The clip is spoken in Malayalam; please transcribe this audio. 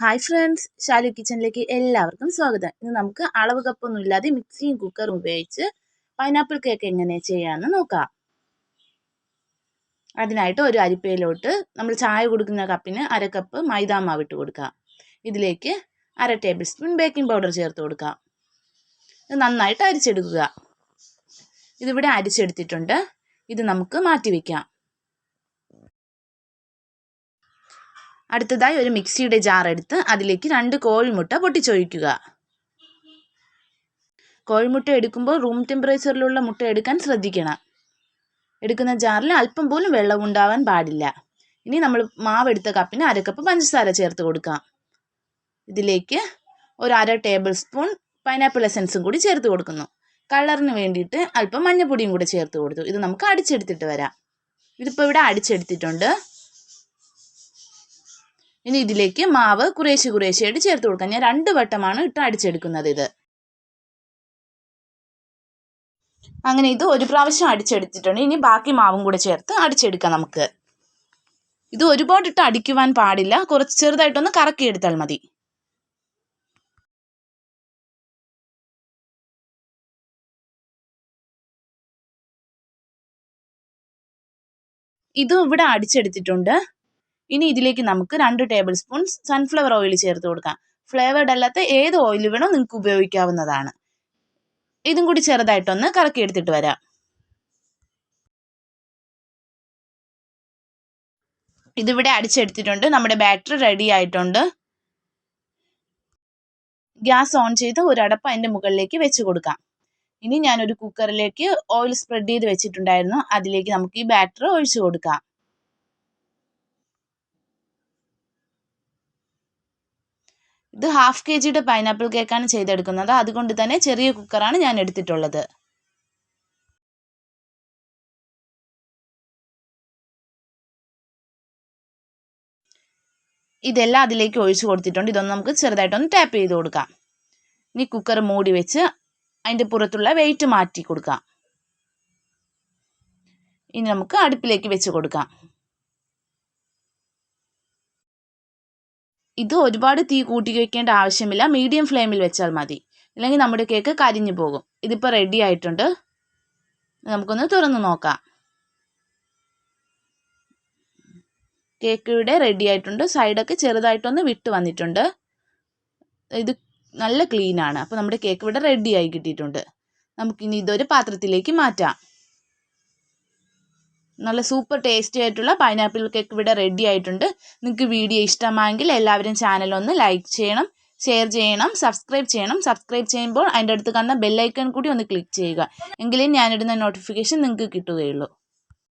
ഹായ് ഫ്രണ്ട്സ് ഷാലു കിച്ചണിലേക്ക് എല്ലാവർക്കും സ്വാഗതം. ഇന്ന് നമുക്ക് അളവ് കപ്പൊന്നും ഇല്ലാതെ മിക്സിയും കുക്കറും ഉപയോഗിച്ച് പൈനാപ്പിൾ കേക്ക് എങ്ങനെ ചെയ്യാമെന്ന് നോക്കാം. അതിനായിട്ട് ഒരു അരിപ്പയിലോട്ട് നമ്മൾ ചായ കൊടുക്കുന്ന കപ്പിന് അര കപ്പ് മൈദാ മാവ് ഇട്ട് കൊടുക്കാം. ഇതിലേക്ക് അര ടേബിൾ സ്പൂൺ ബേക്കിംഗ് പൗഡർ ചേർത്ത് കൊടുക്കാം. ഇത് നന്നായിട്ട് അരിച്ചെടുക്കുക. ഇതിവിടെ അരിച്ചെടുത്തിട്ടുണ്ട്. ഇത് നമുക്ക് മാറ്റി വയ്ക്കാം അടുത്തതായി ഒരു മിക്സിയുടെ ജാർ എടുത്ത് അതിലേക്ക് രണ്ട് കോഴിമുട്ട പൊട്ടിച്ചൊഴിക്കുക. കോഴിമുട്ട എടുക്കുമ്പോൾ റൂം ടെമ്പറേച്ചറിലുള്ള മുട്ട എടുക്കാൻ ശ്രദ്ധിക്കണം. എടുക്കുന്ന ജാറിൽ അല്പം പോലും വെള്ളം ഉണ്ടാവാൻ പാടില്ല. ഇനി നമ്മൾ മാവ് എടുത്ത കപ്പിന് അരക്കപ്പ് കപ്പ് പഞ്ചസാര ചേർത്ത് കൊടുക്കാം. ഇതിലേക്ക് ഒരു അര ടേബിൾ സ്പൂൺ പൈനാപ്പിൾ എസൻസും കൂടി ചേർത്ത് കൊടുക്കുന്നു. കളറിന് വേണ്ടിയിട്ട് അല്പം മഞ്ഞപ്പൊടിയും കൂടി ചേർത്ത് കൊടുത്തു. ഇത് നമുക്ക് അടിച്ചെടുത്തിട്ട് വരാം. ഇതിപ്പോൾ ഇവിടെ അടിച്ചെടുത്തിട്ടുണ്ട്. ഇനി ഇതിലേക്ക് മാവ് കുറേശ്ശെ കുറേശ്ശെയായിട്ട് ചേർത്ത് കൊടുക്കാം. ഞാൻ രണ്ട് വട്ടമാണ് ഇട്ട് അടിച്ചെടുക്കുന്നത് ഇത്. അങ്ങനെ ഇത് ഒരു പ്രാവശ്യം അടിച്ചെടുത്തിട്ടുണ്ട്. ഇനി ബാക്കി മാവും കൂടെ ചേർത്ത് അടിച്ചെടുക്കാം നമുക്ക്. ഇത് ഒരുപാട് ഇട്ട് അടിക്കുവാൻ പാടില്ല. കുറച്ച് ചെറുതായിട്ടൊന്ന് കറക്കിയെടുത്താൽ മതി. ഇതും ഇവിടെ അടിച്ചെടുത്തിട്ടുണ്ട്. ഇനി ഇതിലേക്ക് നമുക്ക് രണ്ട് ടേബിൾ സ്പൂൺ സൺഫ്ലവർ ഓയിൽ ചേർത്ത് കൊടുക്കാം. ഫ്ലേവേർഡ് അല്ലാത്ത ഏത് ഓയിൽ വേണോ നിങ്ങൾക്ക് ഉപയോഗിക്കാവുന്നതാണ്. ഇതും കൂടി ചെറുതായിട്ടൊന്ന് കറക്കി എടുത്തിട്ട് വരാം. ഇതിവിടെ അടിച്ചെടുത്തിട്ടുണ്ട്. നമ്മുടെ ബാറ്ററി റെഡി ആയിട്ടുണ്ട്. ഗ്യാസ് ഓൺ ചെയ്ത് ഒരു അടപ്പ് അതിന്റെ മുകളിലേക്ക് വെച്ച് കൊടുക്കാം. ഇനി ഞാനൊരു കുക്കറിലേക്ക് ഓയിൽ സ്പ്രെഡ് ചെയ്ത് വെച്ചിട്ടുണ്ടായിരുന്നു. അതിലേക്ക് നമുക്ക് ഈ ബാറ്റർ ഒഴിച്ചു കൊടുക്കാം. ഇത് ഹാഫ് കെ ജിയുടെ പൈനാപ്പിൾ കേക്കാണ് ചെയ്തെടുക്കുന്നത്. അതുകൊണ്ട് തന്നെ ചെറിയ കുക്കറാണ് ഞാൻ എടുത്തിട്ടുള്ളത്. ഇതെല്ലാം അതിലേക്ക് ഒഴിച്ചു കൊടുത്തിട്ടുണ്ട്. ഇതൊന്ന് നമുക്ക് ചെറുതായിട്ടൊന്ന് ടാപ്പ് ചെയ്ത് കൊടുക്കാം. ഇനി കുക്കർ മൂടി വെച്ച് അതിന്റെ പുറത്തുള്ള വെയിറ്റ് മാറ്റി കൊടുക്കാം. ഇനി നമുക്ക് അടുപ്പിലേക്ക് വെച്ച് കൊടുക്കാം. ഇത് ഒരുപാട് തീ കൂട്ടി വയ്ക്കേണ്ട ആവശ്യമില്ല മീഡിയം ഫ്ലെയിമിൽ വെച്ചാൽ മതി. അല്ലെങ്കിൽ നമ്മുടെ കേക്ക് കരിഞ്ഞു പോകും. ഇതിപ്പോൾ റെഡി ആയിട്ടുണ്ട്. നമുക്കൊന്ന് തുറന്ന് നോക്കാം. കേക്ക് ഇവിടെ റെഡി ആയിട്ടുണ്ട്. സൈഡൊക്കെ ചെറുതായിട്ടൊന്ന് വിട്ട് വന്നിട്ടുണ്ട്. ഇത് നല്ല ക്ലീനാണ് അപ്പോൾ നമ്മുടെ കേക്ക് ഇവിടെ റെഡിയായി കിട്ടിയിട്ടുണ്ട്. നമുക്കിനി ഇതൊരു പാത്രത്തിലേക്ക് മാറ്റാം. നല്ല സൂപ്പർ ടേസ്റ്റി ആയിട്ടുള്ള പൈനാപ്പിൾ കേക്ക് ഇവിടെ റെഡി ആയിട്ടുണ്ട്. നിങ്ങൾക്ക് വീഡിയോ ഇഷ്ടമായെങ്കിൽ എല്ലാവരും ചാനൽ ഒന്ന് ലൈക്ക് ചെയ്യണം ഷെയർ ചെയ്യണം സബ്സ്ക്രൈബ് ചെയ്യണം. സബ്സ്ക്രൈബ് ചെയ്യുമ്പോൾ അതിന്റെ അടുത്ത് കാണുന്ന ബെല്ലൈക്കൺ കൂടി ഒന്ന് ക്ലിക്ക് ചെയ്യുക. എങ്കിലേ ഞാനിടുന്ന നോട്ടിഫിക്കേഷൻ നിങ്ങൾക്ക് കിട്ടുകയുള്ളൂ.